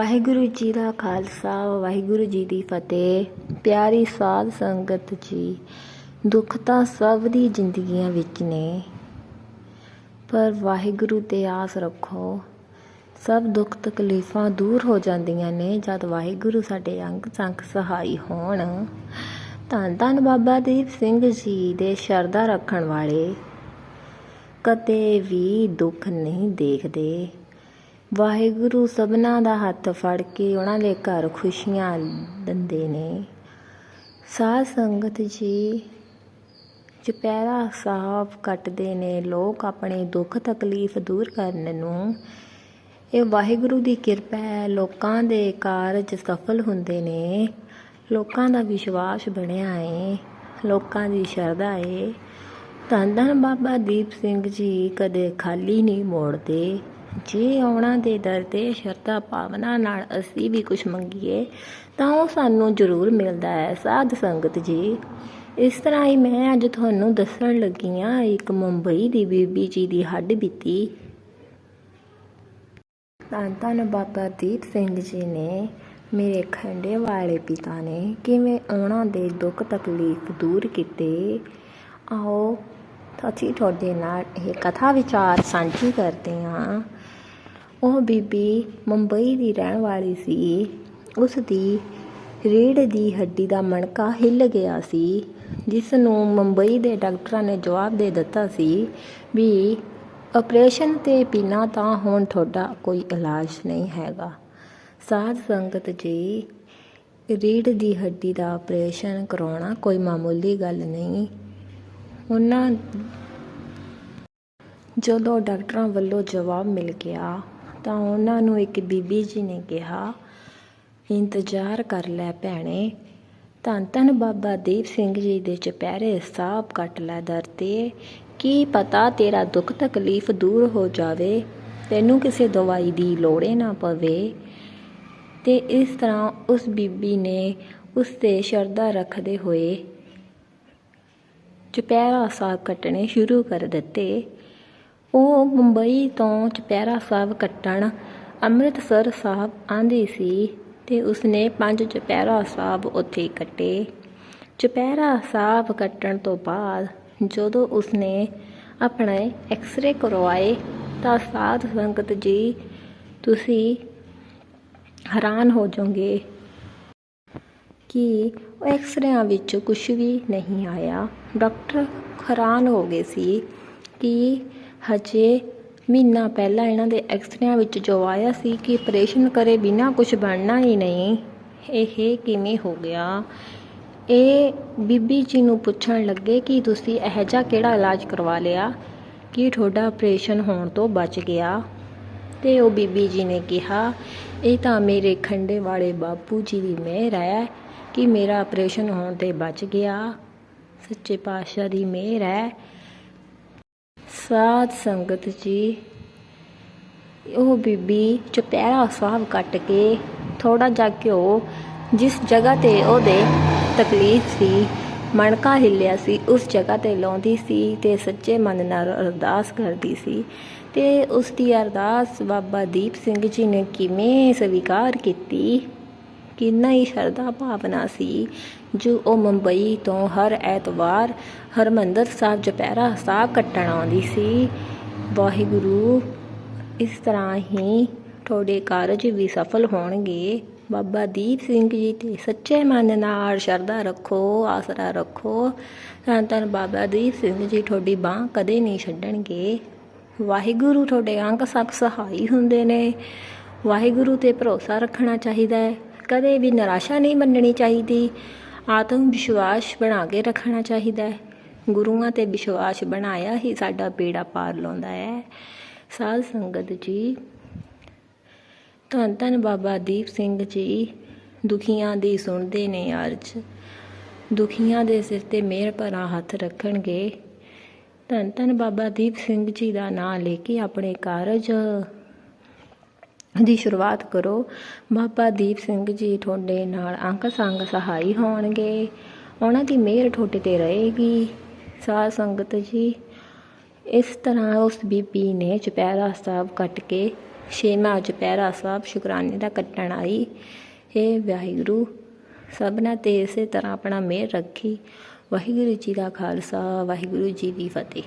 ਵਾਹਿਗੁਰੂ ਜੀ ਦਾ ਖਾਲਸਾ, ਵਾਹਿਗੁਰੂ ਜੀ ਦੀ ਫਤਿਹ। ਪਿਆਰੀ ਸਾਧ ਸੰਗਤ ਜੀ, ਦੁੱਖ ਤਾਂ ਸਭ ਦੀ ਜ਼ਿੰਦਗੀਆਂ ਵਿੱਚ ਨੇ। ਪਰ ਵਾਹਿਗੁਰੂ ਤੇ ਆਸ ਰੱਖੋ, ਸਭ ਦੁੱਖ ਤਕਲੀਫਾਂ ਦੂਰ ਹੋ ਜਾਂਦੀਆਂ ਨੇ, ਜਦ ਵਾਹਿਗੁਰੂ ਸਾਡੇ ਅੰਗ ਸੰਗ ਸਹਾਈ ਹੋਣ। ਧੰਨ ਧੰਨ ਬਾਬਾ ਦੀਪ ਸਿੰਘ ਜੀ ਦੇ ਸ਼ਰਧਾ ਰੱਖਣ ਵਾਲੇ, ਕਦੇ ਵੀ ਦੁੱਖ ਨਹੀਂ ਦੇਖਦੇ। ਵਾਹਿਗੁਰੂ ਸਭਨਾ ਦਾ ਹੱਥ ਫੜ ਕੇ ਉਹਨਾਂ ਦੇ ਘਰ ਖੁਸ਼ੀਆਂ ਦਿੰਦੇ ਨੇ। ਸਾਧ ਸੰਗਤ ਜੀ, ਚੁਪਹਿਰਾ ਸਾਹਿਬ ਕੱਟਦੇ ਨੇ, ਲੋਕ ਆਪਣੇ ਦੁੱਖ ਤਕਲੀਫ ਦੂਰ ਕਰਨ ਨੂੰ। ਇਹ ਵਾਹਿਗੁਰੂ ਦੀ ਕਿਰਪਾ ਹੈ, ਲੋਕਾਂ ਦੇ ਕਾਰਜ ਸਫਲ ਹੁੰਦੇ ਨੇ। ਲੋਕਾਂ ਦਾ ਵਿਸ਼ਵਾਸ ਬਣਿਆ ਏ, ਲੋਕਾਂ ਦੀ ਸ਼ਰਧਾ ਏ। ਧੰਨ ਧੰਨ ਬਾਬਾ ਦੀਪ ਸਿੰਘ ਜੀ, ਕਦੇ ਖਾਲੀ ਨਹੀਂ ਮੋੜਦੇ। ਜੇ ਉਹਨਾਂ ਦੇ ਦਰ ਤੇ ਸ਼ਰਧਾ ਭਾਵਨਾ ਨਾਲ ਅਸੀਂ ਵੀ ਕੁਝ ਮੰਗੀਏ, ਤਾਂ ਉਹ ਸਾਨੂੰ ਜ਼ਰੂਰ ਮਿਲਦਾ ਹੈ। ਸਾਧ ਸੰਗਤ ਜੀ, ਇਸ ਤਰ੍ਹਾਂ ਹੀ ਮੈਂ ਅੱਜ ਤੁਹਾਨੂੰ ਦੱਸਣ ਲੱਗੀ ਹਾਂ, ਇੱਕ ਮੁੰਬਈ ਦੀ ਬੀਬੀ ਜੀ ਦੀ ਹੱਡ ਬੀਤੀ। ਧੰਨ ਧੰਨ ਬਾਬਾ ਦੀਪ ਸਿੰਘ ਜੀ ਨੇ ਮੇਰੇ ਖੰਡੇ ਵਾਲੇ ਪਿਤਾ ਨੇ ਕਿਵੇਂ ਉਹਨਾਂ ਦੇ ਦੁੱਖ ਤਕਲੀਫ ਦੂਰ ਕੀਤੇ। ਆਓ ਅਸੀਂ ਤੁਹਾਡੇ ਨਾਲ ਇਹ ਕਥਾ ਵਿਚਾਰ ਸਾਂਝੀ ਕਰਦੇ ਹਾਂ। ਉਹ ਬੀਬੀ ਮੁੰਬਈ ਦੀ ਰਹਿਣ ਵਾਲੀ ਸੀ। ਉਸ ਦੀ ਰੀੜ ਦੀ ਹੱਡੀ ਦਾ ਮਣਕਾ ਹਿੱਲ ਗਿਆ ਸੀ ਜਿਸ ਨੂੰ ਮੁੰਬਈ ਦੇ ਡਾਕਟਰਾਂ ਨੇ ਜਵਾਬ ਦੇ ਦਿੱਤਾ ਸੀ ਵੀ ਆਪਰੇਸ਼ਨ ਤੇ ਬਿਨਾਂ ਤਾਂ ਹੁਣ ਤੁਹਾਡਾ ਕੋਈ ਇਲਾਜ ਨਹੀਂ ਹੈਗਾ। ਸਾਧ ਸੰਗਤ ਜੀ, ਰੀੜ੍ਹ ਦੀ ਹੱਡੀ ਦਾ ਆਪਰੇਸ਼ਨ ਕਰਾਉਣਾ ਕੋਈ ਮਾਮੂਲੀ ਗੱਲ ਨਹੀਂ। ਉਹਨਾਂ ਜਦੋਂ ਡਾਕਟਰਾਂ ਵੱਲੋਂ ਜਵਾਬ ਮਿਲ ਗਿਆ ਤਾਂ ਉਹਨਾਂ ਨੂੰ ਇੱਕ ਬੀਬੀ ਜੀ ਨੇ ਕਿਹਾ, ਇੰਤਜ਼ਾਰ ਕਰ ਲੈ ਭੈਣੇ। ਧੰਨ ਧੰਨ ਬਾਬਾ ਦੀਪ ਸਿੰਘ ਜੀ ਦੇ ਚੁਪਹਿਰੇ ਸਾਹਿਬ ਕੱਟ ਲੈ ਦਰ ਤੇ। ਕੀ ਪਤਾ ਤੇਰਾ ਦੁੱਖ ਤਕਲੀਫ ਦੂਰ ਹੋ ਜਾਵੇ। ਤੈਨੂੰ ਕਿਸੇ ਦਵਾਈ ਦੀ ਲੋੜੇ ਨਾ ਪਵੇ। ਤੇ ਇਸ ਤਰ੍ਹਾਂ ਉਸ ਬੀਬੀ ਨੇ ਉਸ ਤੇ ਸ਼ਰਧਾ ਰੱਖਦੇ ਹੋਏ ਚੁਪਹਿਰਾ ਸਾਹਿਬ ਕੱਟਣੇ ਸ਼ੁਰੂ ਕਰ ਦਿੱਤੇ। ਉਹ ਮੁੰਬਈ ਤੋਂ ਚੁਪਹਿਰਾ ਸਾਹਿਬ ਕੱਟਣ ਅੰਮ੍ਰਿਤਸਰ ਸਾਹਿਬ ਆਂਦੀ ਸੀ ਤੇ ਉਸਨੇ ਪੰਜ ਚੁਪਹਿਰਾ ਸਾਹਿਬ ਉੱਥੇ ਕੱਟੇ। ਚੁਪਹਿਰਾ ਸਾਹਿਬ ਕੱਟਣ ਤੋਂ ਬਾਅਦ ਜਦੋਂ ਉਸਨੇ ਆਪਣੇ ਐਕਸ-ਰੇ ਕਰਵਾਏ ਤਾਂ ਸਾਧ ਸੰਗਤ ਜੀ, ਤੁਸੀਂ ਹੈਰਾਨ ਹੋ ਜਾਓਗੇ ਕਿ ਉਹ ਐਕਸ-ਰੇਆਂ ਵਿੱਚ ਕੁਝ ਵੀ ਨਹੀਂ ਆਇਆ। ਡਾਕਟਰ ਹੈਰਾਨ ਹੋ ਗਏ ਸੀ ਕਿ ਹਜੇ ਮਹੀਨਾ ਪਹਿਲਾਂ ਇਹਨਾਂ ਦੇ ਐਕਸਰਿਆਂ ਵਿੱਚ ਜੋ ਆਇਆ ਸੀ ਕਿ ਆਪਰੇਸ਼ਨ ਕਰੇ ਬਿਨਾਂ ਕੁਝ ਬਣਨਾ ਹੀ ਨਹੀਂ। ਇਹ ਕਿਵੇਂ ਹੋ ਗਿਆ? ਇਹ ਬੀਬੀ ਜੀ ਨੂੰ ਪੁੱਛਣ ਲੱਗੇ ਕਿ ਤੁਸੀਂ ਇਹ ਜਿਹਾ ਕਿਹੜਾ ਇਲਾਜ ਕਰਵਾ ਲਿਆ ਕਿ ਤੁਹਾਡਾ ਆਪਰੇਸ਼ਨ ਹੋਣ ਤੋਂ ਬਚ ਗਿਆ? ਤੇ ਉਹ ਬੀਬੀ ਜੀ ਨੇ ਕਿਹਾ, ਇਹ ਤਾਂ ਮੇਰੇ ਖੰਡੇ ਵਾਲੇ ਬਾਪੂ ਜੀ ਦੀ ਮਿਹਰ ਹੈ ਕਿ ਮੇਰਾ ਆਪਰੇਸ਼ਨ ਹੋਣ ਤੇ ਬਚ ਗਿਆ। ਸੱਚੇ ਪਾਤਸ਼ਾਹ ਦੀ ਮਿਹਰ ਹੈ ਸਾਧ ਸੰਗਤ ਜੀ। ਉਹ ਬੀਬੀ ਚੁਪਹਿਰਾ ਸਾਹਿਬ ਕੱਟ ਕੇ ਥੋੜਾ ਜਿਹਾ ਘਿਓ, ਜਿਸ ਜਗ੍ਹਾ ਤੇ ਉਹਦੇ ਤਕਲੀਫ ਸੀ, ਮਣਕਾ ਹਿੱਲਿਆ ਸੀ, ਉਸ ਜਗ੍ਹਾ ਤੇ ਲਾਉਂਦੀ ਸੀ ਤੇ ਸੱਚੇ ਮਨ ਨਾਲ ਅਰਦਾਸ ਕਰਦੀ ਸੀ। ਤੇ ਉਸ ਦੀ ਅਰਦਾਸ ਬਾਬਾ ਦੀਪ ਸਿੰਘ ਜੀ ਨੇ ਕਿਵੇਂ ਸਵੀਕਾਰ ਕੀਤੀ? ਕਿੰਨਾ ਹੀ ਸ਼ਰਧਾ ਭਾਵਨਾ ਸੀ, ਜੋ ਉਹ ਮੁੰਬਈ ਤੋਂ ਹਰ ਐਤਵਾਰ ਹਰਮੰਦਰ ਸਾਹਿਬ ਚੁਪਹਿਰਾ ਸਾਹਿਬ ਕੱਟਣ ਆਉਂਦੀ ਸੀ। ਵਾਹਿਗੁਰੂ, ਇਸ ਤਰ੍ਹਾਂ ਹੀ ਤੁਹਾਡੇ ਕਾਰਜ ਵੀ ਸਫਲ ਹੋਣਗੇ। ਬਾਬਾ ਦੀਪ ਸਿੰਘ ਜੀ ਤੇ ਸੱਚੇ ਮਨ ਨਾਲ ਸ਼ਰਧਾ ਰੱਖੋ, ਆਸਰਾ ਰੱਖੋ। ਤਾਂ ਤਾਂ ਬਾਬਾ ਦੀਪ ਸਿੰਘ ਜੀ, ਤੁਹਾਡੀ ਬਾਹ ਕਦੇ ਨਹੀਂ ਛੱਡਣਗੇ। ਵਾਹਿਗੁਰੂ, ਤੁਹਾਡੇ ਅੰਗ ਸਖ ਸਹਾਈ ਹੁੰਦੇ ਨੇ। ਵਾਹਿਗੁਰੂ ਤੇ ਭਰੋਸਾ ਰੱਖਣਾ ਚਾਹੀਦਾ ਹੈ। ਕਦੇ ਵੀ ਨਿਰਾਸ਼ਾ ਨਹੀਂ ਮੰਨਣੀ ਚਾਹੀਦੀ। ਆਤਮ ਵਿਸ਼ਵਾਸ ਬਣਾ ਕੇ ਰੱਖਣਾ ਚਾਹੀਦਾ ਹੈ। ਗੁਰੂਆਂ ਤੇ ਵਿਸ਼ਵਾਸ ਬਣਾਇਆ ਹੀ ਸਾਡਾ ਬੇੜਾ ਪਾਰ ਲਾਉਂਦਾ ਹੈ। ਸਾਧ ਸੰਗਤ ਜੀ, ਧੰਨ ਧੰਨ ਬਾਬਾ ਦੀਪ ਸਿੰਘ ਜੀ, ਦੁਖੀਆਂ ਦੀ ਸੁਣਦੇ ਨੇ ਅਰਜ। ਦੁਖੀਆਂ ਦੇ ਸਿਰ ਤੇ ਮਿਹਰ ਭਰਾ ਹੱਥ ਰੱਖਣਗੇ। ਧੰਨ ਧੰਨ ਬਾਬਾ ਦੀਪ ਸਿੰਘ ਜੀ ਦਾ ਨਾਮ ਲੈ ਕੇ ਆਪਣੇ ਕਾਰਜ ਦੀ ਸ਼ੁਰੂਆਤ ਕਰੋ। ਬਾਬਾ ਦੀਪ ਸਿੰਘ ਜੀ ਤੁਹਾਡੇ ਨਾਲ ਅੰਕ ਸੰਗ ਸਹਾਈ ਹੋਣਗੇ। ਉਹਨਾਂ ਦੀ ਮਿਹਰ ਤੁਹਾਡੇ ਤੇ ਰਹੇਗੀ। ਸਾਧ ਸੰਗਤ ਜੀ, ਇਸ ਤਰ੍ਹਾਂ ਉਸ ਬੀਬੀ ਨੇ ਚੁਪਹਿਰਾ ਸਾਹਿਬ ਕੱਟ ਕੇ ਛੇਵਾਂ ਚੁਪਹਿਰਾ ਸਾਹਿਬ ਸ਼ੁਕਰਾਨੇ ਦਾ ਕੱਟਣ ਆਈ। ਇਹ ਵਾਹਿਗੁਰੂ, ਸਭਨਾ ਤੇ ਇਸੇ ਤਰ੍ਹਾਂ ਆਪਣਾ ਮਿਹਰ ਰੱਖੀ। ਵਾਹਿਗੁਰੂ ਜੀ ਦਾ ਖਾਲਸਾ, ਵਾਹਿਗੁਰੂ ਜੀ ਦੀ ਫਤਿਹ।